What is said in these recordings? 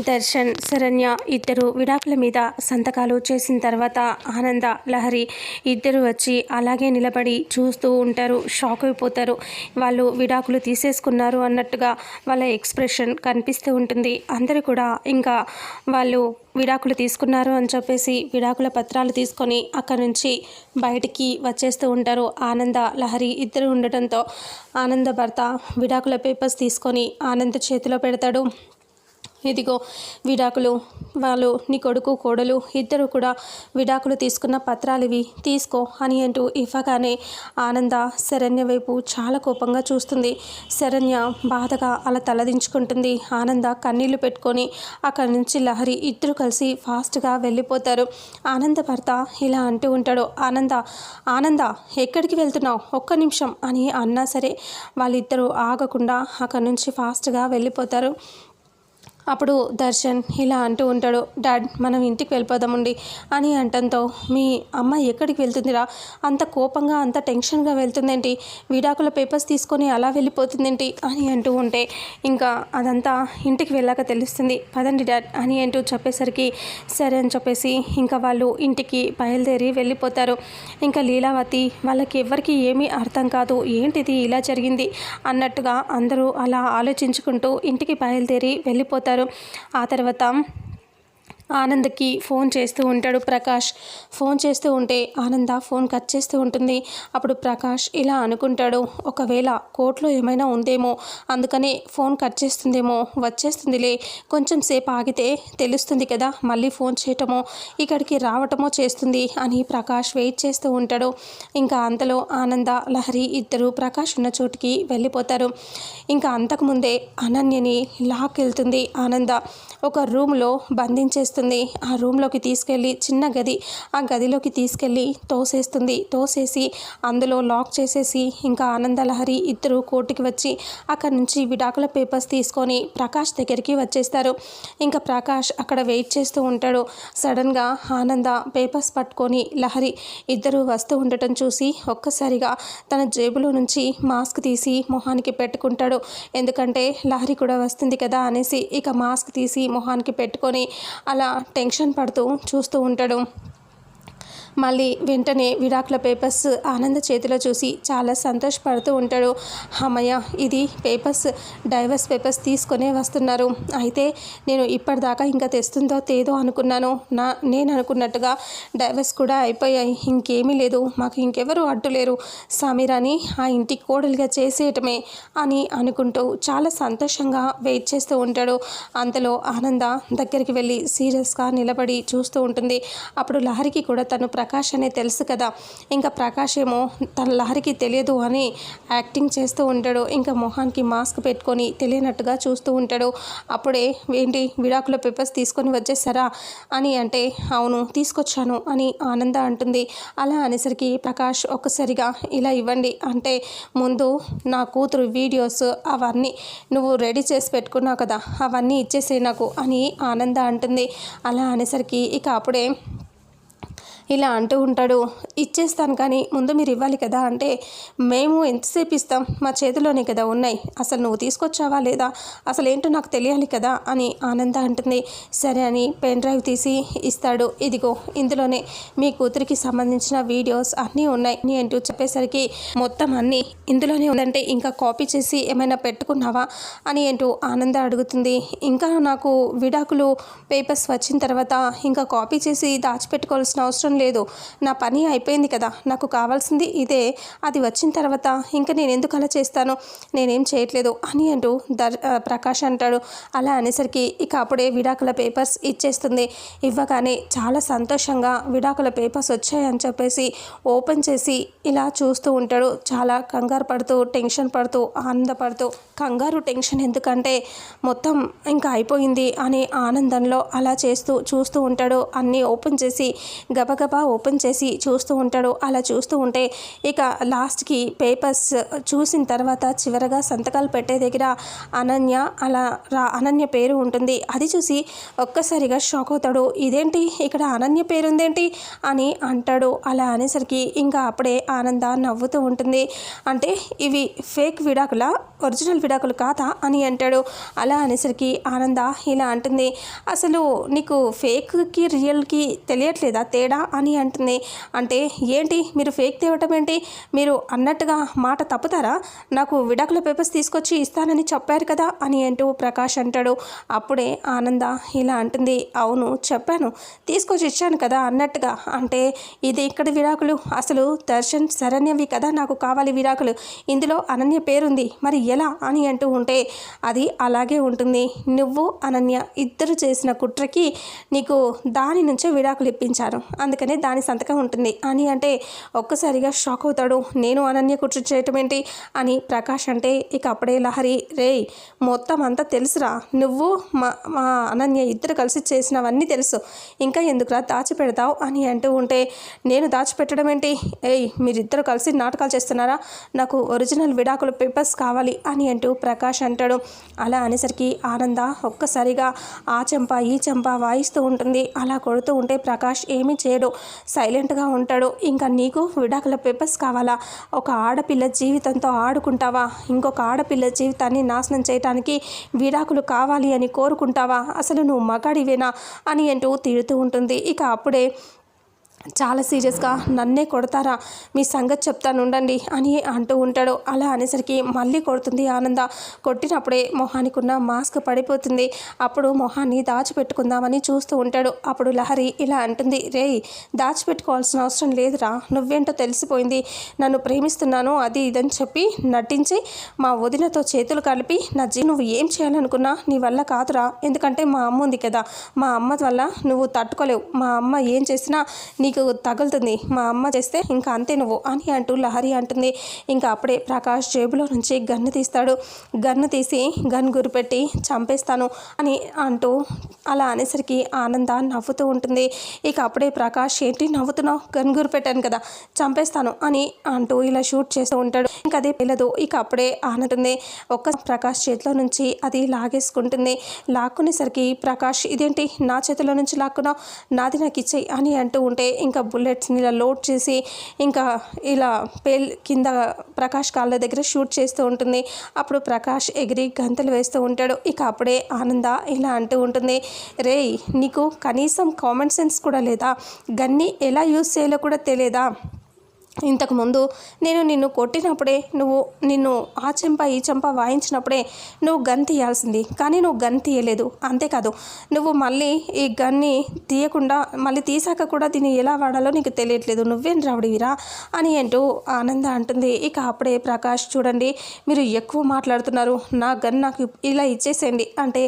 దర్శన్ శరణ్య ఇద్దరు విడాకుల మీద సంతకాలు చేసిన తర్వాత ఆనంద లహరి ఇద్దరు వచ్చి అలాగే నిలబడి చూస్తూ ఉంటారు. షాక్ అయిపోతారు. వాళ్ళు విడాకులు తీసేసుకున్నారు అన్నట్టుగా వాళ్ళ ఎక్స్ప్రెషన్ కనిపిస్తూ ఉంటుంది. అందరూ కూడా ఇంకా వాళ్ళు విడాకులు తీసుకున్నారు అని చెప్పేసి విడాకుల పత్రాలు తీసుకొని అక్కడ నుంచి బయటికి వచ్చేస్తూ ఉంటారు. ఆనంద లహరి ఇద్దరు ఉండటంతో ఆనంద భర్త విడాకుల పేపర్స్ తీసుకొని ఆనంద చేతిలో పెడతాడు. ఇదిగో విడాకులు వాళ్ళు నీ కొడుకు కోడలు ఇద్దరు కూడా విడాకులు తీసుకున్న పత్రాలు ఇవి తీసుకో అని అంటూ ఇవ్వగానే ఆనంద శరణ్య వైపు చాలా కోపంగా చూస్తుంది. శరణ్య బాధగా అలా తలదించుకుంటుంది. ఆనంద కన్నీళ్ళు పెట్టుకొని అక్కడి నుంచి లహరి ఇద్దరు కలిసి ఫాస్ట్గా వెళ్ళిపోతారు. ఆనంద భర్త ఇలా అంటూ ఉంటాడు ఆనంద ఆనంద ఎక్కడికి వెళ్తున్నావు? ఒక్క నిమిషం అని అన్నా సరే వాళ్ళిద్దరూ ఆగకుండా అక్కడి నుంచి ఫాస్ట్గా వెళ్ళిపోతారు. అప్పుడు దర్శన్ ఇలా అంటూ ఉంటాడు డాడ్ మనం ఇంటికి వెళ్ళిపోదామండి అని అంటంతో మీ అమ్మ ఎక్కడికి వెళ్తుందిరా? అంత కోపంగా అంత టెన్షన్గా వెళ్తుందేంటి? విడాకుల పేపర్స్ తీసుకొని అలా వెళ్ళిపోతుందేంటి? అని అంటూ ఉంటే ఇంకా అదంతా ఇంటికి వెళ్ళాక తెలుస్తుంది. పదండి డాడ్ అని అంటూ చెప్పేసరికి సరే అని చెప్పేసి ఇంకా వాళ్ళు ఇంటికి బయలుదేరి వెళ్ళిపోతారు. ఇంకా లీలావతి వాళ్ళకి ఎవరికి ఏమీ అర్థం కాదు. ఏంటిది? ఇలా జరిగింది? అన్నట్టుగా అందరూ అలా ఆలోచించుకుంటూ ఇంటికి బయలుదేరి వెళ్ళిపోతారు. ఆ తర్వాత ఆనంద్కి ఫోన్ చేస్తూ ఉంటాడు ప్రకాష్. ఫోన్ చేస్తూ ఉంటే ఆనంద ఫోన్ కట్ చేస్తూ ఉంటుంది. అప్పుడు ప్రకాష్ ఇలా అనుకుంటాడు ఒకవేళ కోర్టులో ఏమైనా ఉందేమో అందుకనే ఫోన్ కట్ చేస్తుందేమో వచ్చేస్తుందిలే. కొంచెం సేపు ఆగితే తెలుస్తుంది కదా మళ్ళీ ఫోన్ చేయటమో ఇక్కడికి రావటమో చేస్తుంది అని ప్రకాష్ వెయిట్ చేస్తూ ఉంటాడు. ఇంకా అంతలో ఆనంద లహరి ఇద్దరు ప్రకాష్ ఉన్న చోటుకి వెళ్ళిపోతారు. ఇంకా అంతకుముందే అనన్యని లాక్ వెళ్తుంది ఆనంద. ఒక రూమ్లో బంధించేస్తుంది. ఆ రూమ్లోకి తీసుకెళ్ళి చిన్న గది ఆ గదిలోకి తీసుకెళ్ళి తోసేస్తుంది. తోసేసి అందులో లాక్ చేసేసి ఇంకా ఆనందలహరి ఇద్దరు కోర్టుకి వచ్చి అక్కడి నుంచి విడాకుల పేపర్స్ తీసుకొని ప్రకాష్ దగ్గరికి వచ్చేస్తారు. ఇంకా ప్రకాష్ అక్కడ వెయిట్ చేస్తూ ఉంటాడు. సడన్గా ఆనంద పేపర్స్ పట్టుకొని లహరి ఇద్దరు వస్తూ ఉండటం చూసి ఒక్కసారిగా తన జేబులో నుంచి మాస్క్ తీసి మొహానికి పెట్టుకుంటాడు. ఎందుకంటే లహరి కూడా వస్తుంది కదా అనేసి ఇక మాస్క్ తీసి మొహానికి పెట్టుకొని అలా టెన్షన్ పడుతూ చూస్తూ ఉంటాడు. మళ్ళీ వెంటనే విడాకుల పేపర్స్ ఆనంద చేతిలో చూసి చాలా సంతోషపడుతూ ఉంటాడు. అమ్మయ్య ఇది పేపర్స్ డైవర్స్ పేపర్స్ తీసుకునే వస్తున్నారు. అయితే నేను ఇప్పటిదాకా ఇంకా తెస్తుందో తేదో అనుకున్నాను. నా నేను అనుకున్నట్టుగా డైవర్స్ కూడా అయిపోయాయి. ఇంకేమీ లేదు. మాకు ఇంకెవరు అడ్డు లేరు. సమీరాని ఆ ఇంటి కోడలుగా చేసేయటమే అని అనుకుంటూ చాలా సంతోషంగా వెయిట్ చేస్తూ ఉంటాడు. అంతలో ఆనంద దగ్గరికి వెళ్ళి సీరియస్గా నిలబడి చూస్తూ ఉంటుంది. అప్పుడు లహరికి కూడా తను ప్రకాష్ అనే తెలుసు కదా. ఇంకా ప్రకాష్ ఏమో తన లహరికి తెలియదు అని యాక్టింగ్ చేస్తూ ఉంటాడు. ఇంకా మొహానికి మాస్క్ పెట్టుకొని తెలియనట్టుగా చూస్తూ ఉంటాడు. అప్పుడే ఏంటి విడాకుల పేపర్స్ తీసుకొని వచ్చేసారా అని అంటే అవును తీసుకొచ్చాను అని ఆనంద అంటుంది. అలా అనేసరికి ప్రకాష్ ఒక్కసారిగా ఇలా ఇవ్వండి అంటే ముందు నా కూతురు వీడియోస్ అవన్నీ నువ్వు రెడీ చేసి పెట్టుకున్నావు కదా అవన్నీ ఇచ్చేసే నాకు అని ఆనంద అంటుంది. అలా అనేసరికి ఇక అప్పుడే ఇలా అంటూ ఉంటాడు. ఇచ్చేస్తాను కానీ ముందు మీరు ఇవ్వాలి కదా అంటే మేము ఎంతసేపు ఇస్తాం? మా చేతిలోనే కదా ఉన్నాయి. అసలు నువ్వు తీసుకొచ్చావా లేదా? అసలు ఏంటో నాకు తెలియాలి కదా అని ఆనంద అంటుంది. సరే అని పెన్ డ్రైవ్ తీసి ఇస్తాడు. ఇదిగో ఇందులోనే మీ కూతురికి సంబంధించిన వీడియోస్ అన్నీ ఉన్నాయి. నీ అంటూ చెప్పేసరికి మొత్తం అన్నీ ఇందులోనే ఉందంటే ఇంకా కాపీ చేసి ఏమైనా పెట్టుకున్నావా అని అంటూ ఆనంద అడుగుతుంది. ఇంకా నాకు విడాకులు పేపర్స్ వచ్చిన తర్వాత ఇంకా కాపీ చేసి దాచిపెట్టుకోవాల్సిన అవసరం లేదు. నా పని అయిపోయింది కదా. నాకు కావాల్సింది ఇదే. అది వచ్చిన తర్వాత ఇంకా నేను ఎందుకు అలా చేస్తాను? నేనేం చేయట్లేదు అని అంటూ దర్ ప్రకాష్ అంటాడు. అలా అనేసరికి ఇక అప్పుడే విడాకుల పేపర్స్ ఇచ్చేస్తుంది. ఇవ్వగానే చాలా సంతోషంగా విడాకుల పేపర్స్ వచ్చాయని చెప్పేసి ఓపెన్ చేసి ఇలా చూస్తూ ఉంటాడు. చాలా కంగారు పడుతూ టెన్షన్ పడుతూ ఆనందపడుతూ. కంగారు టెన్షన్ ఎందుకంటే మొత్తం ఇంకా అయిపోయింది అనే ఆనందంలో అలా చేస్తూ చూస్తూ ఉంటాడు. అన్నీ ఓపెన్ చేసి గబగబా ఓపెన్ చేసి చూస్తూ ఉంటాడు అలా చూస్తూ ఉంటే ఇక లాస్ట్కి పేపర్స్ చూసిన తర్వాత చివరగా సంతకాలు పెట్టే దగ్గర అనన్య అలా రా అనన్య పేరు ఉంటుంది. అది చూసి ఒక్కసారిగా షాక్ అవుతాడు. ఇదేంటి? ఇక్కడ అనన్య పేరు ఉందేంటి అని అంటాడు. అలా అనేసరికి ఇంకా అప్పుడే ఆనంద నవ్వుతూ ఉంటుంది. అంటే ఇవి ఫేక్ విడాకుల? ఒరిజినల్ విడాకులు కాదా? అని అంటాడు. అలా అనేసరికి ఆనంద ఇలా అంటుంది. అసలు నీకు ఫేక్కి రియల్కి తెలియట్లేదా? తేడా? అని అంటుంది. అంటే ఏంటి? మీరు ఫేక్ తేవటం ఏంటి? మీరు అన్నట్టుగా మాట తప్పుతారా? నాకు విడాకుల పేపర్స్ తీసుకొచ్చి ఇస్తానని చెప్పారు కదా అని అంటూ ప్రకాష్ అంటాడు. అప్పుడే ఆనంద ఇలా అంటుంది. అవును చెప్పాను. తీసుకొచ్చి ఇచ్చాను కదా అన్నట్టుగా. అంటే ఇది ఇక్కడ విడాకులు? అసలు దర్శన్ శరణ్యవి కదా నాకు కావాలి విడాకులు. ఇందులో అనన్య పేరుంది. మరి ఎలా అని అంటూ ఉంటే అది అలాగే ఉంటుంది. నువ్వు అనన్య ఇద్దరు చేసిన కుట్రకి నీకు దాని నుంచే విడాకులు ఇప్పించారు అందుకనే దాని సంతకం ఉంటుంది అని అంటే ఒక్కసారిగా షాక్ అవుతాడు. నేను అనన్య కుట్ర చేయటం ఏంటి? అని ప్రకాష్ అంటే ఇక అప్పుడే లహరి రే మొత్తం అంతా తెలుసురా. నువ్వు మా మా అనన్య ఇద్దరు కలిసి చేసినవన్నీ తెలుసు. ఇంకా ఎందుకురా దాచిపెడతావు? అని అంటూ ఉంటే నేను దాచిపెట్టడం ఏంటి? ఏయ్ మీరిద్దరు కలిసి నాటకాలు చేస్తున్నారా? నాకు ఒరిజినల్ విడాకుల పేపర్స్ కావాలి అని అంటూ ప్రకాష్ అంటాడు. అలా అనేసరికి ఆనంద ఒక్కసారిగా ఆ చెంప ఈ చెంప వాయిస్తూ ఉంటుంది. అలా కొడుతూ ఉంటే ప్రకాష్ ఏమీ చేయడు. సైలెంట్గా ఉంటాడు. ఇంకా నీకు విడాకుల పేపర్స్ కావాలా? ఒక ఆడపిల్ల జీవితంతో ఆడుకుంటావా? ఇంకొక ఆడపిల్ల జీవితాన్ని నాశనం చేయటానికి విడాకులు కావాలి అని కోరుకుంటావా? అసలు నువ్వు మగాడివేనా? అని అంటూ తిడుతూ ఉంటుంది. ఇక అప్పుడే చాలా సీరియస్గా నన్నే కొడతారా? మీ సంగతి చెప్తాను ఉండండి అని అంటూ ఉంటాడు. అలా అనేసరికి మళ్ళీ కొడుతుంది ఆనంద. కొట్టినప్పుడే మొహానికి ఉన్న మాస్క్ పడిపోతుంది. అప్పుడు మొహాన్ని దాచిపెట్టుకుందామని చూస్తూ ఉంటాడు. అప్పుడు లహరి ఇలా అంటుంది రేయ్ దాచిపెట్టుకోవాల్సిన అవసరం లేదురా. నువ్వేంటో తెలిసిపోయింది. నన్ను ప్రేమిస్తున్నాను అది ఇదని చెప్పి నటించి మా వదినతో చేతులు కలిపి నా జీ నువ్వు ఏం చేయాలనుకున్నా నీ వల్ల కాదురా. ఎందుకంటే మా అమ్మ ఉంది కదా. మా అమ్మ వల్ల నువ్వు తట్టుకోలేవు. మా అమ్మ ఏం చేసినా నీకు తగులుతుంది. మా అమ్మ చేస్తే ఇంకా అంతే నువ్వు అని అంటూ లహరి అంటుంది. ఇంకా అప్పుడే ప్రకాష్ జేబులో నుంచి గన్ను తీస్తాడు. గన్ను తీసి గన్ గురిపెట్టి చంపేస్తాను అని అంటూ అలా అనేసరికి ఆనంద నవ్వుతూ ఉంటుంది. ఇక అప్పుడే ప్రకాష్ ఏంటి నవ్వుతున్నావు? గన్ గురిపెట్టాను కదా చంపేస్తాను అని అంటూ ఇలా షూట్ చేస్తూ ఉంటాడు. ఇంకా అది పిల్లదు ఇక అప్పుడే ఆనంటుంది ఒక్క ప్రకాష్ చేతిలో నుంచి అది లాగేసుకుంటుంది. లాక్కునేసరికి ప్రకాష్ ఇదేంటి? నా చేతిలో నుంచి లాక్కున్నావు? నాది నాకు ఇచ్చేయి అని అంటూ ఉంటే ఇంకా బుల్లెట్స్ని ఇలా లోడ్ చేసి ఇంకా ఇలా పేల్ కింద ప్రకాష్ కాళ్ళ దగ్గర షూట్ చేస్తూ ఉంటుంది. అప్పుడు ప్రకాష్ ఎగిరి గంతలు వేస్తూ ఉంటాడు. ఇక అప్పుడే ఆనంద ఇలా అంటూ ఉంటుంది. రేయ్ నీకు కనీసం కామన్ సెన్స్ కూడా లేదా? గన్ని ఎలా యూజ్ చేయాలో కూడా తెలియదా? ఇంతకుముందు నేను నిన్ను కొట్టినప్పుడే నువ్వు నిన్ను ఆ చెంప ఈ చెంప వాయించినప్పుడే నువ్వు గన్ తీయాల్సింది. కానీ నువ్వు గన్ తీయలేదు. అంతేకాదు నువ్వు మళ్ళీ ఈ గన్ని తీయకుండా మళ్ళీ తీసాక కూడా దీన్ని ఎలా వాడాలో నీకు తెలియట్లేదు. నువ్వేం రావడివిరా అని అంటూ ఆనంద అంటుంది. ఇక అప్పుడే ప్రకాష్ చూడండి మీరు ఎక్కువ మాట్లాడుతున్నారు. నా గన్ నాకు ఇలా ఇచ్చేసేయండి. అంటే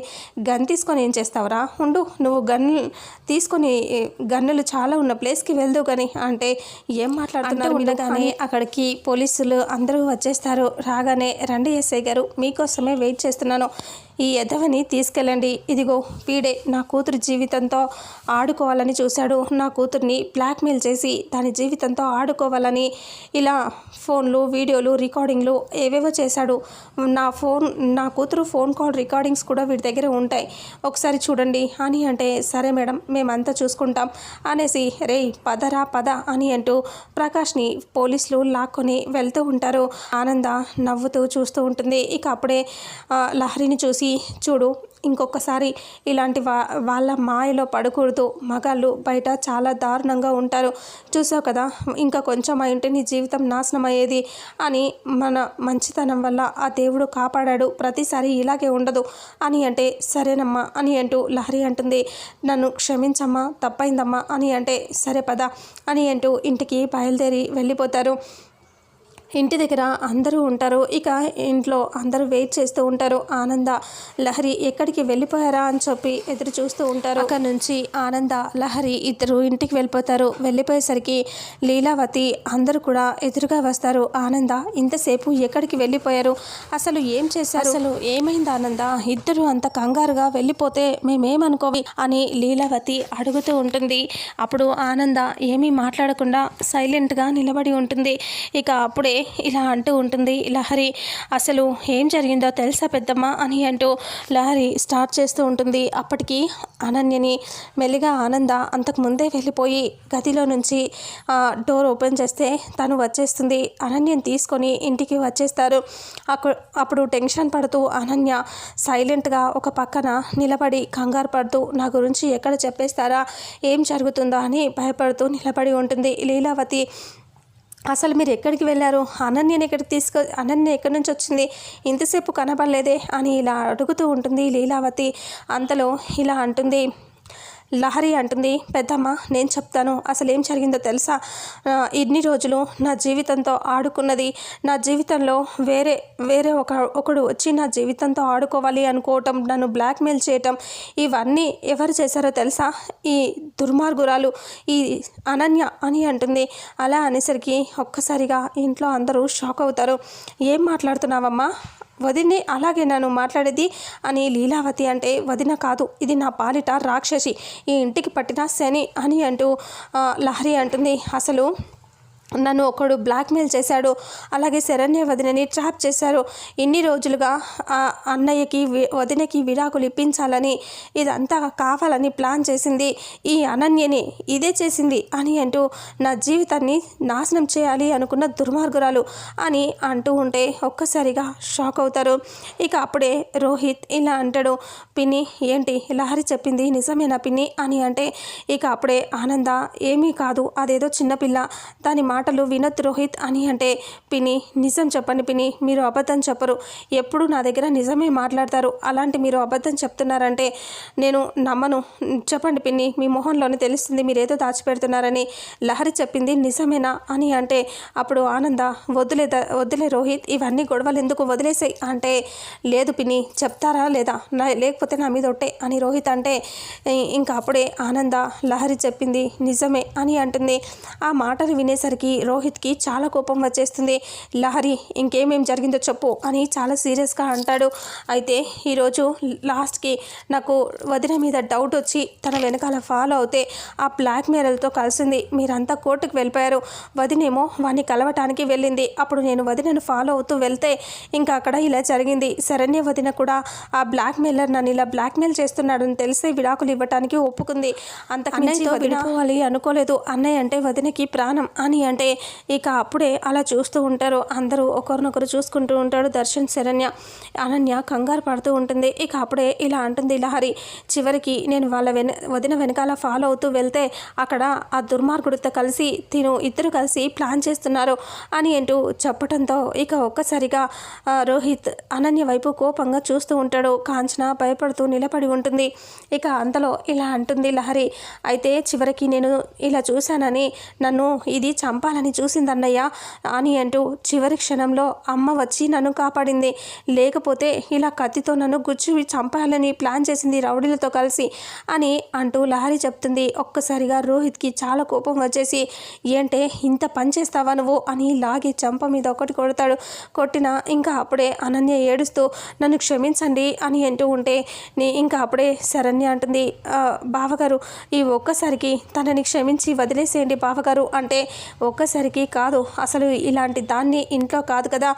గన్ తీసుకొని ఏం చేస్తావురా? ఉండు నువ్వు గన్ తీసుకొని గన్నులు చాలా ఉన్న ప్లేస్కి వెళ్దు కానీ అంటే ఏం మాట్లాడుతున్నారు? వినగానే అక్కడికి పోలీసులు అందరూ వచ్చేస్తారు. రాగానే రండి ఎస్ఐ గారు మీకోసమే వెయిట్ చేస్తున్నాను. ఈ ఎదవని తీసుకెళ్ళండి. ఇదిగో వీడే నా కూతురు జీవితంతో ఆడుకోవాలని చూశాడు. నా కూతుర్ని బ్లాక్మెయిల్ చేసి దాని జీవితంతో ఆడుకోవాలని ఇలా ఫోన్లు వీడియోలు రికార్డింగ్లు ఏవేవో చేశాడు. నా ఫోన్ నా కూతురు ఫోన్ కాల్ రికార్డింగ్స్ కూడా వీడి దగ్గర ఉంటాయి. ఒకసారి చూడండి. అని అంటే సరే మేడం మేమంతా చూసుకుంటాం అనేసి రే పదరా పద అని అంటూ ప్రకాష్ని పోలీసులు లాక్కొని వెళ్తూ ఉంటారు. ఆనంద నవ్వుతూ చూస్తూ ఉంటుంది. ఇక అప్పుడే లహరిని చూసి చూడు ఇంకొకసారి ఇలాంటి వా వాళ్ళ మాయలో పడకూడదు. మగాళ్ళు బయట చాలా దారుణంగా ఉంటారు. చూసావు కదా ఇంకా కొంచెం అయింటే నీ జీవితం నాశనం అయ్యేది అని మన మంచితనం వల్ల ఆ దేవుడు కాపాడాడు. ప్రతిసారి ఇలాగే ఉండదు అని అంటే సరేనమ్మా అని అంటూ లహరి అంటుంది. నన్ను క్షమించమ్మా తప్పైందమ్మా అని అంటే సరే పద అని అంటూ ఇంటికి బయలుదేరి వెళ్ళిపోతారు. ఇంటి దగ్గర అందరూ ఉంటారు. ఇక ఇంట్లో అందరూ వెయిట్ చేస్తూ ఉంటారు. ఆనంద లహరి ఎక్కడికి వెళ్ళిపోయారా అని చెప్పి ఎదురు చూస్తూ ఉంటారు. అక్కడ నుంచి ఆనంద లహరి ఇద్దరు ఇంటికి వెళ్ళిపోతారు. వెళ్ళిపోయేసరికి లీలావతి అందరూ కూడా ఎదురుగా వస్తారు. ఆనంద ఇంతసేపు ఎక్కడికి వెళ్ళిపోయారు? అసలు ఏం చేశారు? అసలు ఏమైంది ఆనంద? ఇద్దరు అంత కంగారుగా వెళ్ళిపోతే మేమేమనుకోవి అని లీలావతి అడుగుతూ ఉంటుంది. అప్పుడు ఆనంద ఏమీ మాట్లాడకుండా సైలెంట్గా నిలబడి ఉంటుంది. ఇక అప్పుడే ఇలా అంటూ ఉంటుంది. లహరి అసలు ఏం జరిగిందో తెలుసా పెద్దమ్మ? అని అంటూ లహరి స్టార్ట్ చేస్తూ ఉంటుంది. అప్పటికి అనన్యని మెల్లిగా ఆనంద అంతకు ముందే వెళ్ళిపోయి గదిలో నుంచి డోర్ ఓపెన్ చేస్తే తను వచ్చేస్తుంది. అనన్యని తీసుకొని ఇంటికి వచ్చేస్తారు. అప్పుడు టెన్షన్ పడుతూ అనన్య సైలెంట్గా ఒక పక్కన నిలబడి కంగారు పడుతూ నా గురించి ఎక్కడ చెప్పేస్తారా? ఏం జరుగుతుందో? అని భయపడుతూ నిలబడి ఉంటుంది. లీలావతి అసలు మీరు ఎక్కడికి వెళ్ళారు? అనన్యని ఎక్కడికి తీసుకు అనన్య ఎక్కడి నుంచి వచ్చింది? ఇంతసేపు కనబడలేదే అని ఇలా అడుగుతూ ఉంటుంది లీలావతి. అంతలో ఇలా అంటుంది లహరి అంటుంది పెద్దమ్మ నేను చెప్తాను. అసలు ఏం జరిగిందో తెలుసా? ఇన్ని రోజులు నా జీవితంతో ఆడుకున్నది నా జీవితంలో వేరే వేరే ఒక ఒకడు వచ్చి నా జీవితంతో ఆడుకోవాలి అనుకోవటం నన్ను బ్లాక్మెయిల్ చేయటం ఇవన్నీ ఎవరు చేశారో తెలుసా? ఈ దుర్మార్గురాలు ఈ అనన్య అని అంటుంది. అలా అనేసరికి ఒక్కసారిగా ఇంట్లో అందరూ షాక్ అవుతారు. ఏం మాట్లాడుతున్నావమ్మా? వదిన్ని అలాగే నన్ను మాట్లాడేది అని లీలావతి అంటే వదిన కాదు. ఇది నా పాలిట రాక్షసి. ఈ ఇంటికి పట్టిన శని అని అంటూ లహరి అంటుంది. అసలు నన్ను ఒకడు బ్లాక్మెయిల్ చేశాడు అలాగే శరణ్య వదినని ట్రాప్ చేశారు. ఇన్ని రోజులుగా ఆ అన్నయ్యకి వదినకి విడాకులు ఇప్పించాలని ఇదంతా కావాలని ప్లాన్ చేసింది. ఈ అనన్యని ఇదే చేసింది అని అంటూ నా జీవితాన్ని నాశనం చేయాలి అనుకున్న దుర్మార్గురాలు అని అంటూ ఉంటే ఒక్కసారిగా షాక్ అవుతారు. ఇక అప్పుడే రోహిత్ ఇలా అంటాడు పిన్ని ఏంటి లహరి చెప్పింది నిజమేనా పిన్ని? అని అంటే ఇక అప్పుడే ఆనంద ఏమీ కాదు అదేదో చిన్నపిల్ల దాని మాటలు వినోద్ రోహిత్ అని అంటే పిని నిజం చెప్పండి పిని మీరు అబద్ధం చెప్పరు. ఎప్పుడు నా దగ్గర నిజమే మాట్లాడతారు. అలాంటి మీరు అబద్ధం చెప్తున్నారంటే నేను నమ్మను. చెప్పండి పిన్ని మీ మొహంలోనే తెలుస్తుంది మీరు ఏదో దాచిపెడుతున్నారని. లహరి చెప్పింది నిజమేనా అని అంటే అప్పుడు ఆనంద వదిలే వద్దులే రోహిత్ ఇవన్నీ గొడవలు ఎందుకు వదిలేసాయి అంటే లేదు పిన్ని చెప్తారా లేదా? నా లేకపోతే నా మీద ఒట్టే అని రోహిత్ అంటే ఇంకా అప్పుడే ఆనంద లహరి చెప్పింది నిజమే అని అంటుంది. ఆ మాటలు వినేసరికి దానికి రోహిత్కి చాలా కోపం వచ్చేస్తుంది. లహరి ఇంకేమేం జరిగిందో చెప్పు అని చాలా సీరియస్గా అంటాడు. అయితే ఈరోజు లాస్ట్కి నాకు వదిన మీద డౌట్ వచ్చి తన వెనకాల ఫాలో అవుతే ఆ బ్లాక్ మెయిల్తో కలిసింది. మీరంతా కోర్టుకు వెళ్ళిపోయారు. వదినేమో వాడిని కలవటానికి వెళ్ళింది. అప్పుడు నేను వదినను ఫాలో అవుతూ వెళ్తే ఇంకా అక్కడ ఇలా జరిగింది. శరణ్య వదిన కూడా ఆ బ్లాక్ మెయిలర్ నన్ను ఇలా బ్లాక్మెయిల్ చేస్తున్నాడని తెలిసి విడాకులు ఇవ్వటానికి ఒప్పుకుంది. అంతకన్నా విడిపోవాలి అనుకోలేదు. అన్నయ్య అంటే వదినకి ప్రాణం అని అంటే ఇక అప్పుడే అలా చూస్తూ ఉంటారు. అందరూ ఒకరినొకరు చూసుకుంటూ ఉంటాడు దర్శన్ శరణ్య అనన్య కంగారు పడుతూ ఉంటుంది. ఇక అప్పుడే ఇలా అంటుంది లహరి చివరికి నేను వాళ్ళ వెన వదిన వెనకాల ఫాలో అవుతూ వెళ్తే అక్కడ ఆ దుర్మార్గుడితో కలిసి తిను ఇద్దరు కలిసి ప్లాన్ చేస్తున్నారు అని అంటూ చెప్పడంతో ఇక ఒక్కసారిగా రోహిత్ అనన్య వైపు కోపంగా చూస్తూ ఉంటాడు. కాంచన భయపడుతూ నిలబడి ఉంటుంది. ఇక అంతలో ఇలా అంటుంది లహరి అయితే చివరికి నేను ఇలా చూశానని నన్ను ఇది చంప చంపాలని చూసిందన్నయ్య. అని అంటూ చివరి క్షణంలో అమ్మ వచ్చి నన్ను కాపాడింది. లేకపోతే ఇలా కత్తితో నన్ను గుచ్చి చంపాలని ప్లాన్ చేసింది రౌడీలతో కలిసి అని అంటూ లహరి చెప్తుంది. ఒక్కసారిగా రోహిత్కి చాలా కోపం వచ్చేసి ఏంటే ఇంత పని చేస్తావా నువ్వు? అని లాగి చంప మీద ఒకటి కొడతాడు. కొట్టిన ఇంకా అప్పుడే అనన్య ఏడుస్తూ నన్ను క్షమించండి అని అంటూ ఉంటే నీ ఇంకా అప్పుడే శరణ్య అంటుంది. బావగారు ఈ ఒక్కసారికి తనని క్షమించి వదిలేసేయండి బావగారు అంటే ఒక ఒక్కసారికి కాదు అసలు ఇలాంటి దాన్ని ఇంట్లో కాదు కదా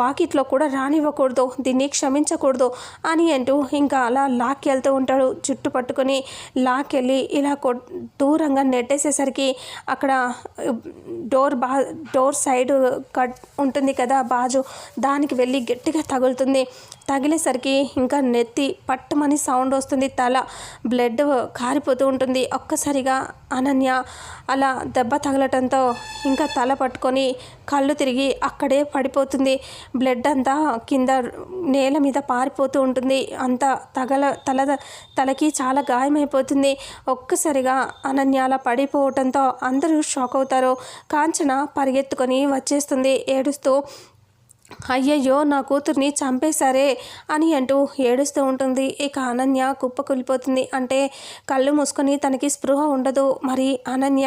వాకిట్లో కూడా రానివ్వకూడదు దీన్ని క్షమించకూడదు అని అంటూ ఇంకా అలా లాక్కి వెళ్తూ ఉంటాడు. జుట్టు పట్టుకొని లాక్కెళ్ళి ఇలా కొ దూరంగా నెట్టేసేసరికి అక్కడ డోర్ బా డోర్ సైడ్ కట్ ఉంటుంది కదా బాజు దానికి వెళ్ళి గట్టిగా తగులుతుంది. తగిలేసరికి ఇంకా నెత్తి పట్టమని సౌండ్ వస్తుంది తల బ్లడ్ కారిపోతూ ఉంటుంది. ఒక్కసారిగా అనన్య అలా దెబ్బ తగలటంతో ఇంకా తల పట్టుకొని కళ్ళు తిరిగి అక్కడే పడిపోతుంది. బ్లడ్ అంతా కింద నేల మీద పారిపోతూ ఉంటుంది. అంత తగల తల తలకి చాలా గాయమైపోతుంది. ఒక్కసారిగా అనన్య అలా పడిపోవటంతో అందరూ షాక్ అవుతారు. కాంచన పరిగెత్తుకొని వచ్చేస్తుంది. ఏడుస్తూ అయ్యయ్యో నా కూతుర్ని చంపేశారే అని అంటూ ఏడుస్తూ ఉంటుంది. ఇక అనన్య కుప్పకూలిపోతుంది. అంటే కళ్ళు మూసుకొని తనకి స్పృహ ఉండదు. మరి అనన్య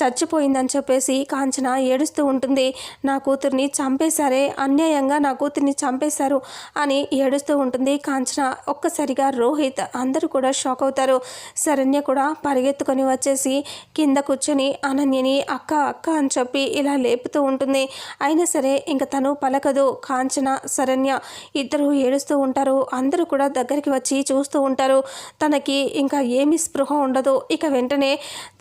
చచ్చిపోయిందని చెప్పేసి కాంచన ఏడుస్తూ ఉంటుంది. నా కూతుర్ని చంపేశారే అన్యాయంగా నా కూతుర్ని చంపేశారు అని ఏడుస్తూ ఉంటుంది కాంచన. ఒక్కసారిగా రోహిత్ అందరూ కూడా షాక్ అవుతారు. శరణ్య కూడా పరిగెత్తుకొని వచ్చేసి కింద కూర్చొని అనన్యని అక్క అక్క అని చెప్పి ఇలా లేపుతూ ఉంటుంది. అయినా సరే ఇంక తను పలక దొరకదు కాంచన శరణ్య ఇద్దరు ఏడుస్తూ ఉంటారు. అందరూ కూడా దగ్గరికి వచ్చి చూస్తూ ఉంటారు. తనకి ఇంకా ఏమి స్పృహ ఉండదు. ఇక వెంటనే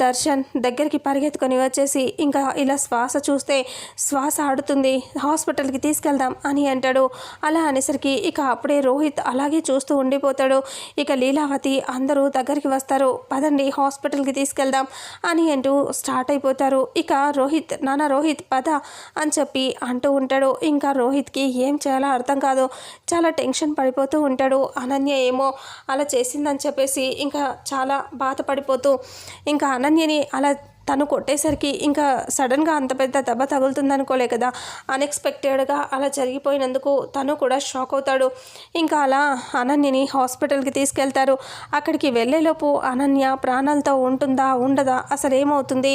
దర్శన్ దగ్గరికి పరిగెత్తుకొని వచ్చేసి ఇంకా ఇలా శ్వాస చూస్తే శ్వాస ఆడుతుంది. హాస్పిటల్కి తీసుకెళ్దాం అని అంటాడు. అలా అనేసరికి ఇక అప్పుడే రోహిత్ అలాగే చూస్తూ ఉండిపోతాడు. ఇక లీలావతి అందరూ దగ్గరికి వస్తారు. పదండి హాస్పిటల్కి తీసుకెళ్దాం అని అంటూ స్టార్ట్ అయిపోతారు. ఇక రోహిత్ నాన్న రోహిత్ పద అని చెప్పి అంటూ ఉంటాడు. ఇంకా రోహిత్కి ఏం చేయాలో అర్థం కాదు. చాలా టెన్షన్ పడిపోతూ ఉంటాడు. అనన్య ఏమో అలా చేసిందని చెప్పేసి ఇంకా చాలా బాధపడిపోతూ ఇంకా అనన్యని అలా తను కొట్టేసరికి ఇంకా సడన్గా అంత పెద్ద దెబ్బ తగులుతుంది అనుకోలే కదా. అన్ఎక్స్పెక్టెడ్గా అలా జరిగిపోయినందుకు తను కూడా షాక్ అవుతాడు. ఇంకా అలా అనన్యని హాస్పిటల్కి తీసుకెళ్తారు. అక్కడికి వెళ్ళేలోపు అనన్య ప్రాణాలతో ఉంటుందా ఉండదా అసలు ఏమవుతుంది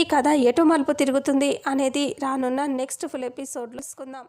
ఈ కథ ఎటు మలుపు తిరుగుతుంది అనేది రానున్న నెక్స్ట్ ఫుల్ ఎపిసోడ్లో తీసుకుందాం